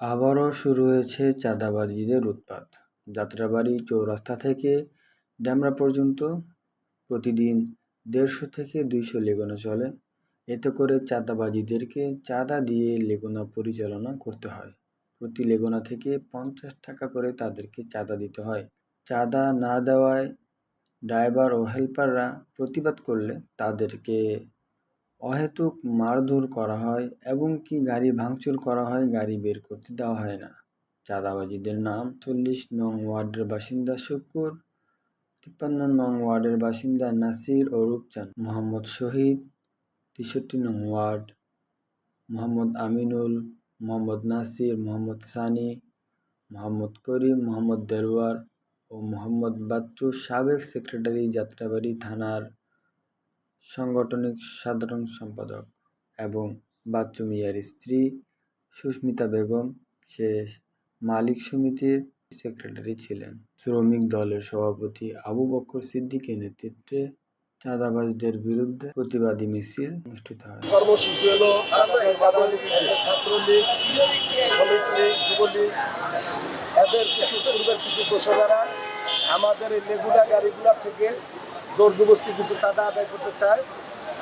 আবারও শুরু হয়েছে চাঁদাবাজিদের উৎপাত। যাত্রাবাড়ি চৌরাস্তা থেকে ডেমরা পর্যন্ত প্রতিদিন দেড়শো থেকে দুইশো লেগুনা চলে। এতে করে চাঁদাবাজিদেরকে চাঁদা দিয়ে লেগুনা পরিচালনা করতে হয়। প্রতি লেগুনা থেকে পঞ্চাশ টাকা করে তাদেরকে চাঁদা দিতে হয়। চাঁদা না দেওয়ায় ড্রাইভার ও হেল্পাররা প্রতিবাদ করলে তাদেরকে অহেতুক মারধর করা হয় এবং কি গাড়ি ভাঙচুর করা হয় গাড়ি বের করতে দেওয়া হয় না। চাঁদাবাজিদের নাম চল্লিশ নং ওয়ার্ডের বাসিন্দা শুকুর, তিপ্পান্ন নং ওয়ার্ডের বাসিন্দা নাসির ও রূপচাঁদ। মোহাম্মদ শহীদ, তেষট্টি নং ওয়ার্ড। মোহাম্মদ আমিনুল, মোহাম্মদ নাসির, মোহাম্মদ সানি, মোহাম্মদ করিম, মোহাম্মদ দেলওয়ার ও মোহাম্মদ বাচ্চু সাবেক সেক্রেটারি যাত্রাবাড়ি থানার সাংগঠনিক সাধারণ সম্পাদক এবং বাচ্চু মিয়ার স্ত্রী সুস্মিতা বেগম সে মালিক সমিতির সেক্রেটারি ছিলেন। শ্রমিক দলের সভাপতি আবু বক্কর সিদ্দিকের নেতৃত্বে চাঁদাবাজদের বিরুদ্ধে প্রতিবাদী মিছিল অনুষ্ঠিত হয়। কর্মসূচি হলো এদের কিছু পূর্বের কিছু আমাদের এই লেগুনা গাড়িগুলা থেকে জোর জবস্তি কিছু চাঁদা আদায় করতে চায়।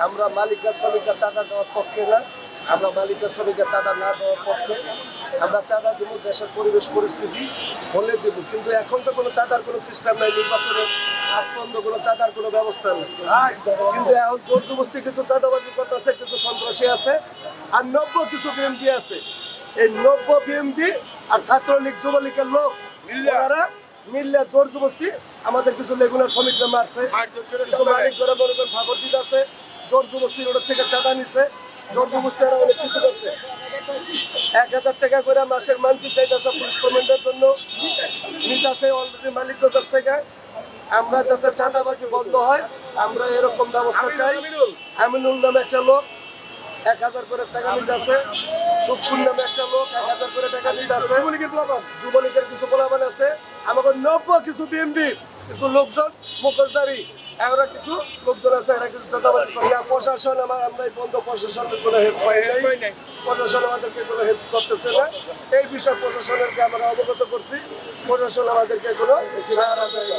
আমরা মালিকরা শ্রমিকরা চাঁদা দেওয়ার পক্ষে না। আমরা মালিকরা শ্রমিকরা চাঁদা না দেওয়ার পক্ষে। আমরা চাঁদা দেবো দেশের পরিবেশ পরিস্থিতি হলে দেবো। কিন্তু এখন তো কোনো চাঁদার কোনো সিস্টেম নাই নির্বাচনের কোনো চাঁদার কোনো ব্যবস্থা নেই। কিন্তু এখন জোর জবস্তি কিছু চাঁদাবাজি করতেছে কিছু সন্ত্রাসী আছে আর নব্য কিছু বিএমপি আছে। এই নব্য বিএমপি আর ছাত্রলীগ যুবলীগের লোক মিললে জোর জবস্তি আমাদের কিছু লেগুনার শ্রমিকরা মারছে। কিছু মালিক করে মনে করেন ফাঁকর দিতে আছে। জোর জবস্তি রোডের থেকে চাঁদা নিছে। জোর জবস্তি এরা অনেক কিছু করছে। এক হাজার টাকা করে মাসের মান্থলি চাইতেছে পুলিশ কমেন্টের জন্য। নিতেছে অলরেডি মালিকদের কাছ থেকে। আমরা যাতে চাঁদাবাজি বন্ধ হয় আমরা এরকম ব্যবস্থা চাই। আমিনুল। নামে একটা লোক এক হাজার করে টাকা নিতে আছে নামে একটা লোক এক হাজার করে টাকা নিতে আছে যুবলীগের কিছু পোলাবান আছে। আমাকে নব্য কিছু বিএমবি কিছু লোকজন মুখোশধারী এরা কিছু লোকজন আছে এরা কিছু চাঁদাবাজি করে। প্রশাসন আমার আমরা এই বন্ধ প্রশাসনের কোনো হেল্প পাই নাই। প্রশাসন আমাদেরকে কোনো হেল্প করতেছে না। এই বিষয়ে প্রশাসনেরকে আমরা অবগত করছি। প্রশাসন আমাদেরকে কোনো সাহায্য।